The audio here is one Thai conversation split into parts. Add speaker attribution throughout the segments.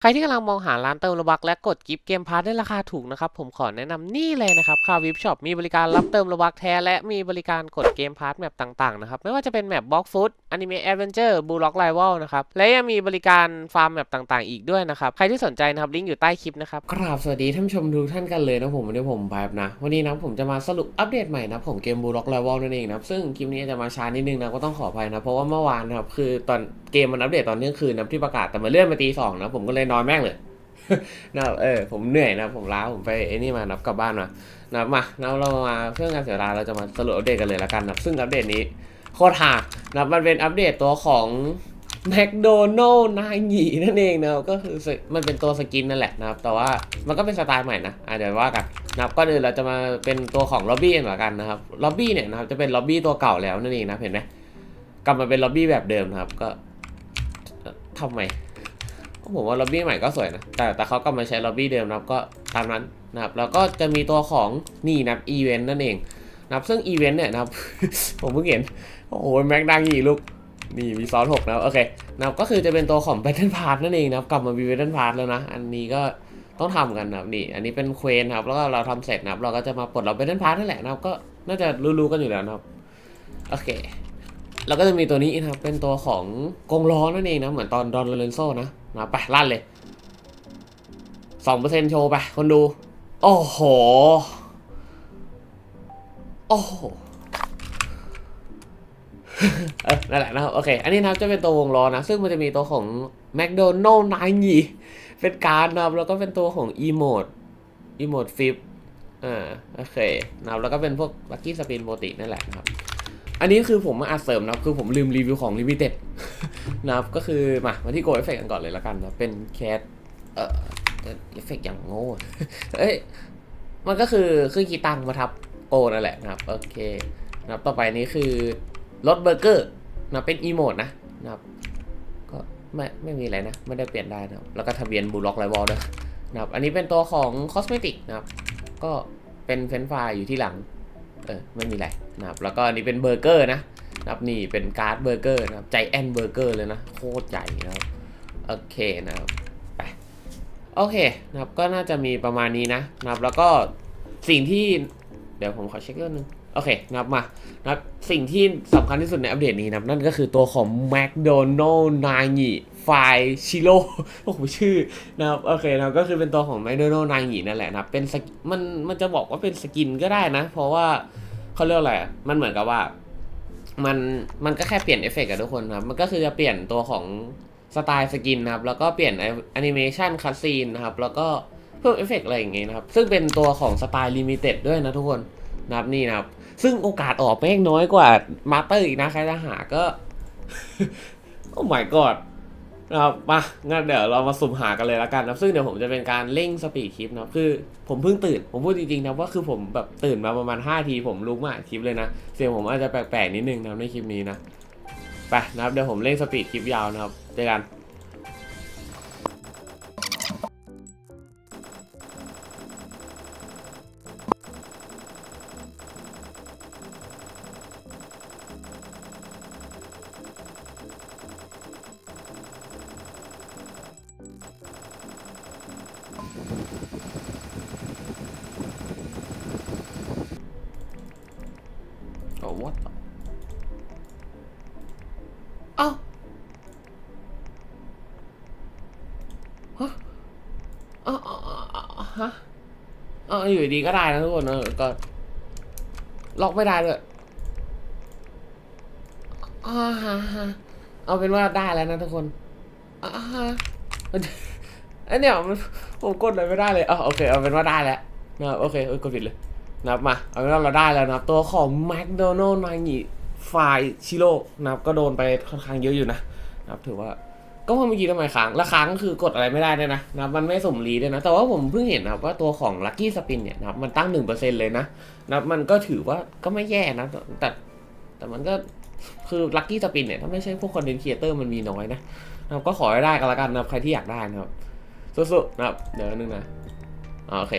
Speaker 1: ใครที่กำลังมองหาร้านเติมโลบักและกดกิฟต์เกมพาร์ทได้ราคาถูกนะครับ ผมขอแนะนำนี่เลยนะครับคาวิฟช็อปมีบริการรับเติมโลบักแท้และมีบริการกดเกมพาร์ทแมปต่างๆนะครับไม่ว่าจะเป็นแมปบล็อกฟุตอนิเมะแอดเวนเจอร์บูล็อกไลวลนะครับ และยังมีบริการฟาร์มแมปต่างๆ อีกด้วยนะครับ ใครที่สนใจนะครับ ลิงก์อยู่ใต้คลิปนะครับกราบสวัสดีท่านชมทุกท่านกันเลยนะผมวันนี้ผมแบบนะ วันนี้นะผมจะมาสรุปอัปเดตใหม่นะผมเกมบูล็อกไลวลนั่นเองนะซึ่งคลิปนี้จะมาช้านิดนึงนะก็ต้องขออภัยนะ เพราะว่าเมื่อวานนะครับคือตอนเกมมันอัปเดตตอนเที่ยงคืนนะที่ประกาศแต่มาเลื่อนมาตีสองนะผมก็เลยนอนแม่งเลยนะเออผมเหนื่อยนะผมล้าผมไปไอ้นี่มานับกลับบ้านมานับมาเราเรามาเพื่อการเสียเวลาเราจะมาสรุปอัปเดตกันเลยละกันนะซึ่งอัปเดตนี้ โคตรหานะครับมันเป็นอัปเดตตัวของ McDonald นายหยีนั่นเองนะก็คือมันเป็นตัวสกินนั่นแหละนะครับ แต่ว่ามันก็เป็นสไตล์ใหม่นะอะเดี๋ยวว่ากันนะครับก็เดี๋ยวเราจะมาเป็นตัวของล็อบบี้กันละกันนะครับล็อบบี้เนี่ยนะครับจะเป็นล็อบบี้ตัวเก่าแล้วนั่นเองนะเห็นไหมกลับมาเป็นล็อบบี้แบบเดิมนะครับ ก็ทำไมผมว่าล็อบบี้ใหม่ก็สวยนะ แต่แต่เขาก็มาใช้ล็อบบี้เดิมนะครับก็ตามนั้นนะครับ แล้วก็จะมีตัวของนี่นะครับอีเวนต์นั่นเองนะครับซึ่งอีเวนต์เนี่ยนะครับ ผมเพิ่งเห็น โอ้โหแม็กดังอีกลูกนี่มีซอสหกนะโอเคนะก็คือจะเป็นตัวของ Battle Pass นั่นเองนะกลับมามี Battle Pass แล้วนะ อันนี้ก็ต้องทำกันนะนี่ อันนี้เป็นเควนครับ แล้วก็เราทำเสร็จนะครับ เราก็จะมาปลดล็อก Battle Pass นั่นแหละนะครับ ก็น่าจะรู้ๆกันอยู่แล้วนะครับ โอเค แล้วก็จะมีตัวนี้นะครับ เป็นตัวของกงล้อนั่นเองนะ เหมือนตอนดอนโลเรนโซนะนะไปลั่นเลยสองเปอร์เซ็นต์โชว์ไปคนดู โอ้โห โอ้โห นั่นแหละนะครับโอเค อันนี้นะครับจะเป็นตัววงล้อนะ ซึ่งมันจะมีตัวของ McDonald นายหยีเป็นการนะครับ แล้วก็เป็นตัวของ Emote Emote Flip อ่าโอเคนะครับแล้วก็เป็นพวก Lucky Spin ปกตินั่นแหละนะครับ อันนี้คือผมมาอัดเสริมนะครับ คือผมลืมรีวิวของ Limited นะครับ ก็คือมามาที่ Go Effect กันก่อนเลยล้วกันนะเป็นแคสเอ่อเอฟเฟกอย่างโง่เอ้ยมันก็คือเครื่องคีตังมาทับโกนั่นแหละนะครับ โอเคนะครับต่อไปนี้คือ รถเบอร์เกอร์นะเป็นอีโมดนะนะครับก็ไม่ไม่มีอะไรนะ ไม่ได้เปลี่ยนได้นะครับ แล้วก็ทะเบียนบูล็อกไลวอลด้วยนะครับอันนี้เป็นตัวของคอสเมติกนะครับ ก็เป็นเฟนฟรายอยู่ที่หลัง เออ ไม่มีอะไรนะครับ แล้วก็อันนี้เป็นเบอร์เกอร์นะนะครับนี่เป็นการ์ดเบอร์เกอร์นะครับใจแอนเบอร์เกอร์เลยนะ โคตรใหญ่นะครับ โอเคนะครับไปโอเคนะครับ ก็น่าจะมีประมาณนี้นะนะครับ แล้วก็สิ่งที่เดี๋ยวผมขอเช็คเรื่องนึง โอเคนะครับมานับสิ่งที่สำคัญที่สุดในอัปเดตนี้นะครับนั่นก็คือตัวของ McDonald นายไฟชิโร่โอ้โหชื่อนะครับโอเคนะก็คือเป็นตัวของ McDonald นายนั่นแหละนะครับเป็นสมันมันจะบอกว่าเป็นสกินก็ได้นะ เพราะว่าเขาเรียกอะไรมันเหมือนกับว่า มันมันก็แค่เปลี่ยนเอฟเฟกต์อะทุกคนครับมันก็คือจะเปลี่ยนตัวของสไตล์สกินนะครับ แล้วก็เปลี่ยนแอนิเมชันคัสซีนนะครับ แล้วก็เพิ่มเอฟเฟกต์อะไรอย่างเงี้ยนะครับ ซึ่งเป็นตัวของสไตล์ลิมิเต็ดด้วยนะทุกคนนะครับนี่นะครับ ซึ่งโอกาสออกแม่งน้อยกว่ามาสเตอร์อีกนะใครจะหาก็ โอ้ my god นะครับมางั้นเดี๋ยวเรามาสุ่มหากันเลยล้วกันนะซึ่งเดี๋ยวผมจะเป็นการเร่งสปีดคลิปนะคือผมเพิ่งตื่น ผมพูดจริงๆนะว่าคือผมแบบตื่นมาประมาณ5ทีผมลุกมาอัดคลิปเลยนะ เสียงผมอาจจะแปลกๆนิดนึงนะในคลิปนี้นะ ไปนะครับเดี๋ยวผมเร่งสปีดคลิปยาวนะครับเจอกัน what อ้าฮะอ๋ออ๋ออ๋อฮะอ๋ออยู่ดีก็ได้นะทุกคนเออก็ล็อกไม่ได้ด้วยอ่าฮะฮะเอาเป็นว่าได้แล้วนะทุกคนอ่าฮะอันเนี้ยผมกดอะไรไม่ได้เลยอ๋อโอเคเอาเป็นว่าได้แล้วนะโอเคเอ้ยกดผิดเลย นะครับมาเอาเป็นว่าเราได้แล้วนะครับตัวของ McDonald นายหนีไฟชิโร่นะครับก็โดนไปค่อนข้างเยอะอยู่นะนะครับถือว่าก็เมื่อกี้ทำไมค้างและค้างก็คือกดอะไรไม่ได้ด้วยนะนับมันไม่สมรีด้วยนะ แต่ว่าผมเพิ่งเห็นนะว่าตัวของ Lucky Spin เนี่ยนับมันตั้ง 1%เลยนะนับมันก็ถือว่าก็ไม่แย่นะ แต่แต่มันก็คือ Lucky Spin เนี่ย ถ้าไม่ใช่พวกคอนเทนต์ครีเอเตอร์มันมีน้อยนะนับก็ขอให้ได้กันละกันนับใครที่อยากได้นะครับสู้ๆนะครับเดี๋ยวนึงนะอ่าโอเค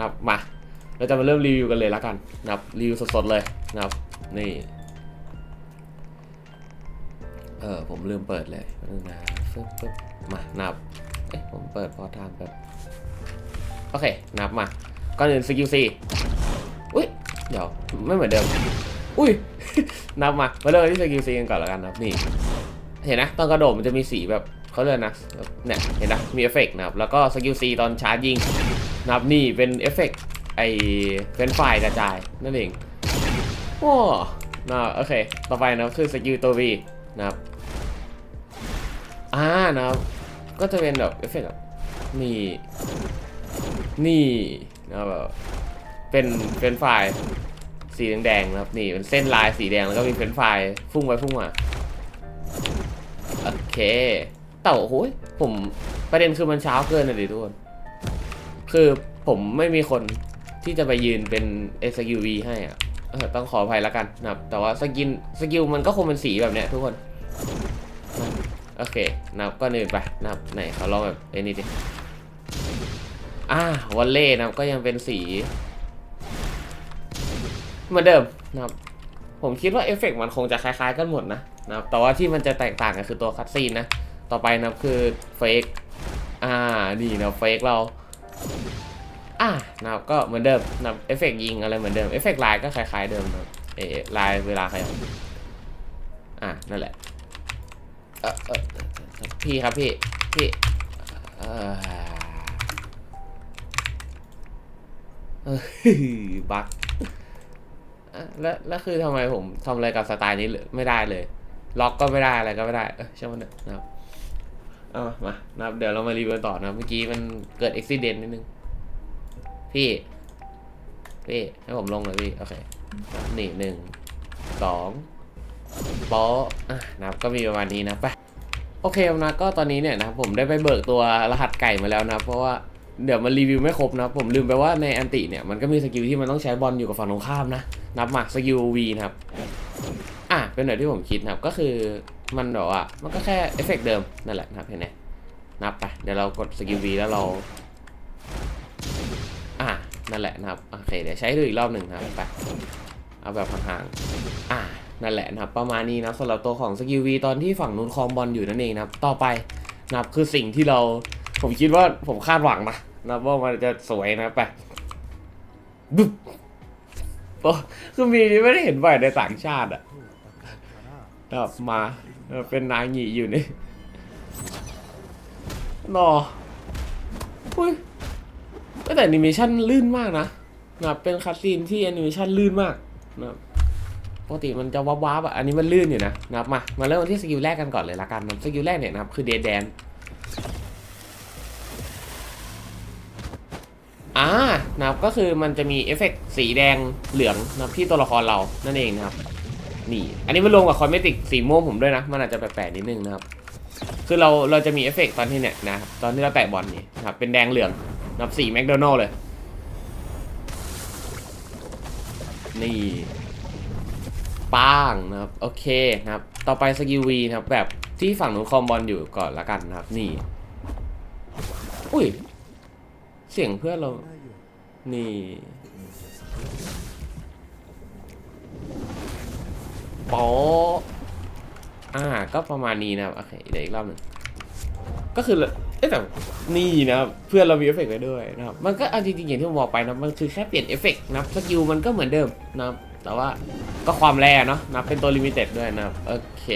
Speaker 1: นับมา เราจะมาเริ่มรีวิวกันเลยล้วกันนะครับรีวิวสดๆเลยนะครับนี่เออผมลืมเปิดเลยนะฟึบฟึบมานะครับเอ้ยผมเปิดพอทามแบบโอเคนับมาก่อนอื่นสกิลซีอุ้ยเดี๋ยวไม่เหมือนเดิมอุ้ยนับมามาเริ่มที่สกิลซีกันก่อนล้วกันนะครับนี่เห็นนะตอนกระโดดมันจะมีสีแบบเขาเรียกนะเนี่ยเห็นนะมีเอฟเฟกต์นะครับแล้วก็สกิลซีตอนชาร์จยิงนับนี่เป็นเอฟเฟกต์ ไอเป็นไฟกระจายนั่นเองโอ้นะโอเค ต่อไปนะคือสกิลตัว V นะครับอ่านะครับ ก็จะเป็นแบบเอฟเฟกต์แบบนี่ นี่นะครับแบบเป็นเป็นไฟสีแดงๆนะครับนี่เป็นเส้นลายสีแดงแล้วก็มีเป็นไฟฟุ้งไปฟุ้งมาโอเค แต่โอ้ยผมประเด็นคือมันเช้าเกินเลยดิทุกคนคือผมไม่มีคน ที่จะไปยืนเป็น SQV ให้อะต้องขออภัยแล้วกันนะครับ แต่ว่าสกินสกิลมันก็คงเป็นสีแบบเนี้ยทุกคนโอเคนะครับก็นื่นไปนะครับไหนเขาลองแบบไอ้นี่ดิอ่าวอลเล่นะครับก็ยังเป็นสีเหมือนเดิมนะครับผมคิดว่าเอฟเฟกต์มันคงจะคล้ายๆกันหมดนะนะครับแต่ว่าที่มันจะแตกต่างกันคือตัวคัตซีนนะ ต่อไปนับคือเฟกอ่านี่นะเฟกเรา อ่านะครับก็เหมือนเดิมนับเอฟเฟกยิงอะไรเหมือนเดิมเอฟเฟกลายก็คล้ายๆเดิมนะเออลายเวลาใครเอาอ่านั่นแหละเออเออพี่ครับพี่พี่เออเออบักอะแล้วแล้วคือทำไมผมทำอะไรกับสไตล์นี้เลยไม่ได้เลย ล็อกก็ไม่ได้อะไรก็ไม่ได้เออช่างมันเนะครับเอามานะครับเดี๋ยวเรามารีวิวต่อนะเมื่อกี้มันเกิดอุบิเหตุนิดนึง พี่ พี่ให้ผมลงเลยพี่ โอเค นี่หนึ่ง สองโป๊ะอะนะครับก็มีประมาณนี้นะไปโอเคนะก็ตอนนี้เนี่ยนะครับผมได้ไปเบิกตัวรหัสไก่มาแล้วนะ เพราะว่าเดี๋ยวมันรีวิวไม่ครบนะผมลืมไปว่าในแอนติเนี่ยมันก็มีสกิลที่มันต้องใช้บอลอยู่กับฝั่งตรงข้ามนะ นับหมาสกิล V นะครับ อะเป็นแบบที่ผมคิดนะครับ ก็คือมันแบบว่ามันก็แค่เอฟเฟกต์เดิมนั่นแหละนะครับเห็นไหมนับไปเดี๋ยวเรากดสกิล V แล้วเรา นั่นแหละนะครับโอเคเดี๋ยวใช้ดูอีกรอบหนึ่งนะครับไปเอาแบบห่างๆอ่านั่นแหละนะครับ ประมาณนี้นะสำหรับตัวของสกิลวีตอนที่ฝั่งนู้นคลองบอลอยู่นั่นเองนะครับ ต่อไปนะครับคือสิ่งที่เราผมคิดว่าผมคาดหวังนะนะครับว่ามันจะสวยนะไปบึ๊บโอ้คือมีนี่ไม่ได้เห็นบ่อยในต่างชาติอะนะครับมาเออเป็นนางหยีอยู่นี่นออุ้ย แต่แอนิเมชันลื่นมากนะนะเป็นคัสซีนที่แอนิเมชันลื่นมากนะปกติมันจะวับวับๆอะอันนี้มันลื่นอยู่นะนะมา มาเริ่มที่สกิลแรกกันก่อนเลยละกันสกิลแรกเนี่ยนะครับคือเดดแดนอ่านะครับก็คือมันจะมีเอฟเฟกต์สีแดงเหลืองนะที่ตัวละครเรานั่นเองนะครับนี่ อันนี้มันรวมกับคอสเมติกสีม่วงผมด้วยนะ มันอาจจะแปลกๆนิดนึงนะครับ คือเราเราจะมีเอฟเฟกต์ตอนที่เนี่ยนะตอนที่เราแตะบอลนี่นะครับเป็นแดงเหลือง นับสี่แมคโดนัลเลย นี่ป้างนะครับ โอเคนะครับ ต่อไปสกิลวีนะครับ แบบที่ฝั่งหนูคอมบอลอยู่ก่อนละกันนะครับ นี่ อุ้ย เสียงเพื่อนเรา นี่ปออ่า ก็ประมาณนี้นะครับ โอเค เดี๋ยวอีกรอบหนึ่งก็คือ เอ้ยแต่นี่นะครับเพื่อนเรามีเอฟเฟกต์ไว้ด้วยนะครับมันก็เอาจริงๆอย่างที่ผมบอกไปนะมันคือแค่เปลี่ยนเอฟเฟกต์นะครับสกิลมันก็เหมือนเดิมนะครับแต่ว่าก็ความแรงเนาะนับเป็นตัวลิมิเต็ดด้วยนะครับโอเค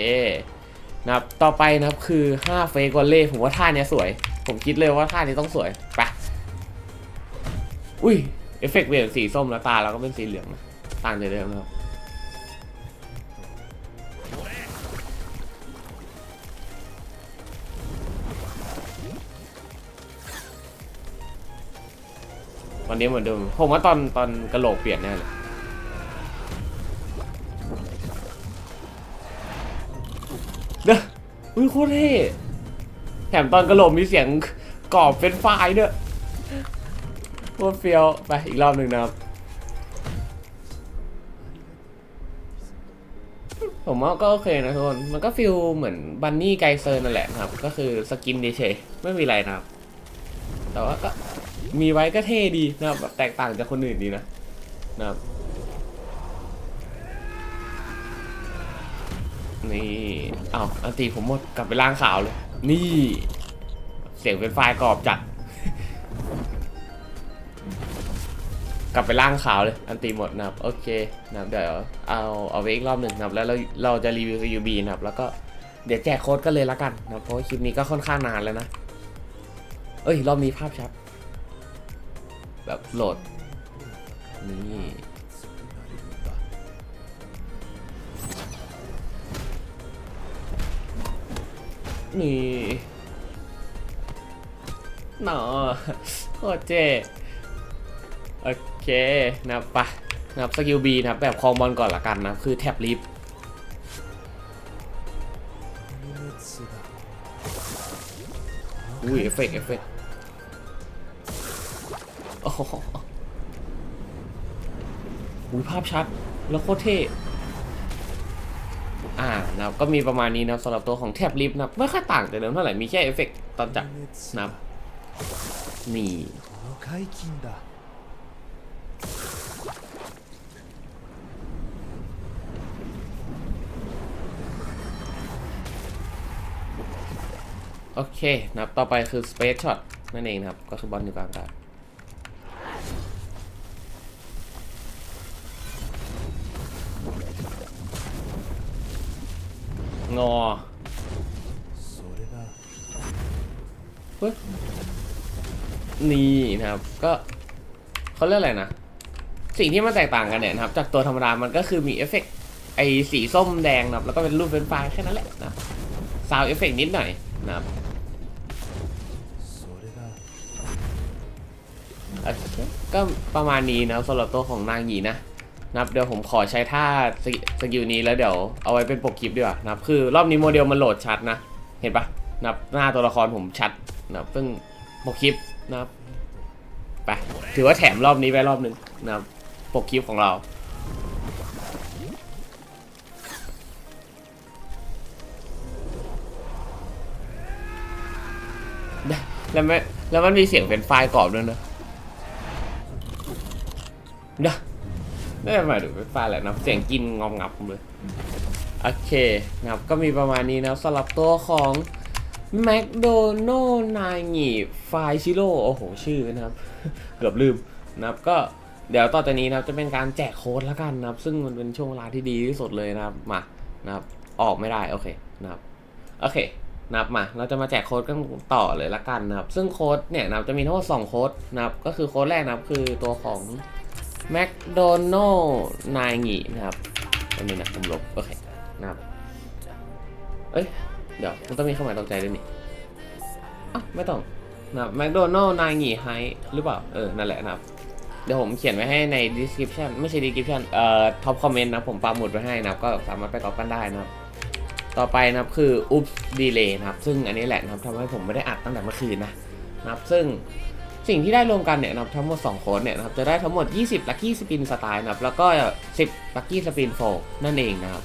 Speaker 1: นะครับต่อไปนะครับคือ5เฟกวอลเล่ผมว่าท่าเนี้ยสวย ผมคิดเลยว่าท่านี้ต้องสวยไปอุ้ยเอฟเฟกต์เปลี่ยนสีส้มแล้วตาเราก็เป็นสีเหลืองนะต่างจากเดิมนะครับ ตอนนี้เหมือนเดิมผมว่าตอนตอนกระโหลกเปลี่ยนแน่เลยเด้ออุ้ยโคตรเท่แถมตอนกระโหลกมีเสียงกรอบเป็นไฟด้วยโคตรเฟี้ยวไปอีกรอบหนึ่งนะครับ ผมว่าก็โอเคนะทุกคน มันก็ฟิลเหมือนบันนี่ไกเซอร์นั่นแหละนะครับ ก็คือสกินเฉยๆไม่มีอะไรนะครับ แต่ว่าก็ มีไว้ก็เท่ดีนะครับแบบแตกต่างจากคนอื่นดีนะนะครับนี่อ้าวอันตีผมหมดกลับไปล่างขาวเลย นี่ เสียงเป็นไฟล์กรอบจัด กลับไปล่างขาวเลย อันตีหมดนะครับ โอเคนะครับเดี๋ยวเอาเอาไว้อีกรอบหนึ่งนะครับ แล้วเราเราจะรีวิว UB นะครับ แล้วก็เดี๋ยวแจกโค้ดกันเลยละกันนะเพราะคลิปนี้ก็ค่อนข้างนานแล้วนะ เอ้ย รอบนี้ภาพชัด แบบโหลด นี่นี่หนอโคตรเจ๊โอเคนะปะนะครับสกิลบีนะครับแบบคลองบอลก่อนละกันนะคือแท็บลิฟต์อุ้ยเอฟเฟกเอฟเฟก โอ้โหภาพชัด แล้วโคตรเท่อ่านะก็มีประมาณนี้นะสำหรับตัวของแท็บลิฟนะไม่ค่อยต่างแต่เดิมเท่าไหร่ มีแค่เอฟเฟกตอนจับนะนี่โอเคนะครับต่อไปคือ Space Shot นั่นเองนะครับ ก็คือบอลอยู่กลางอากาศ งอปึ๊บนี่นะครับ ก็เขาเรียกอะไรนะ สิ่งที่มันแตกต่างกันเนี่ยนะครับ จากตัวธรรมดามันก็คือมีเอฟเฟกไอสีส้มแดงนะครับ แล้วก็เป็นรูปเป็นไฟแค่นั้นแหละนะซาวเอฟเฟกนิดหน่อยนะครับก็ประมาณนี้นะสำหรับตัวของนางหยีนะ นะครับเดี๋ยวผมขอใช้ท่าสกิสกิลนี้แล้วเดี๋ยวเอาไว้เป็นปกคลิปดีกว่านะครับคือรอบนี้โมเดลมันโหลดชัดนะ เห็นปะนะครับหน้าตัวละครผมชัดนะครับซึ่งปกคลิปนะครับไปถือว่าแถมรอบนี้ไปรอบหนึ่งนะครับปกคลิปของเราแล้วไม่แล้วมันมีเสียงเป็นไฟล์กรอบด้วยนะ ไม่ได้หมายถึงไฟล์แหละนะเสียงกินงอมงับเลยโอเคนะครับก็มีประมาณนี้นะสำหรับตัวของ McDonald นางีไฟชิโร่โอ้โห ชื่อนะครับ เกือบลืมนะครับก็เดี๋ยวต่อจากนี้นะครับจะเป็นการแจกโค้ดแล้วกันนะครับ ซึ่งมันเป็นช่วงเวลาที่ดีที่สุดเลยนะครับมานะครับ ออกไม่ได้โอเคนะครับโอเคนะครับมาเราจะมาแจกโค้ดกันต่อเลยละกันนะครับ ซึ่งโค้ดเนี่ยนะครับจะมีทั้งหมด2โค้ดนะครับก็คือโค้ดแรกนะครับคือตัวของ McDonald นายงีนะครับอันนี้นะผมลบโอเคนะครับเอ้ยเดี๋ยวมันต้องมีเครื่อหมายตกใจด้วยนี่อะไม่ต้องนะครับ McDonald นายงีไฮหรือเปล่าเออนั่นแหละนะครับเดี๋ยวผมเขียนไว้ให้ใน description ไม่ใช่ description เอ่อ top comment นะผมปาหมุดไว้ให้นะครับ ก็สามารถไปกรอกกันได้นะครับ ต่อไปนะครับคือ oops delay นะครับ ซึ่งอันนี้แหละนะครับทำให้ผมไม่ได้อัดตั้งแต่เมื่อคืนนะนะครับ ซึ่ง สิ่งที่ได้รวมกันเนี่ยนะครับทั้งหมด2โค้ดเนี่ยนะครับจะได้ทั้งหมด 20ลัคกี้สปินสไตล์นะครับแล้วก็ 10 lucky spin fall นั่นเองนะครับ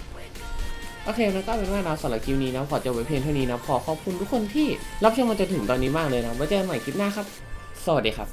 Speaker 1: โอเคนะก็เป็นว่านะสำหรับคลิปนี้นะขอจบไว้เพียงเท่านี้นะขอขอบคุณทุกคนที่รับชมมาจนถึงตอนนี้มากเลยนะไว้เจอกันใหม่คลิปหน้าครับ สวัสดีครับ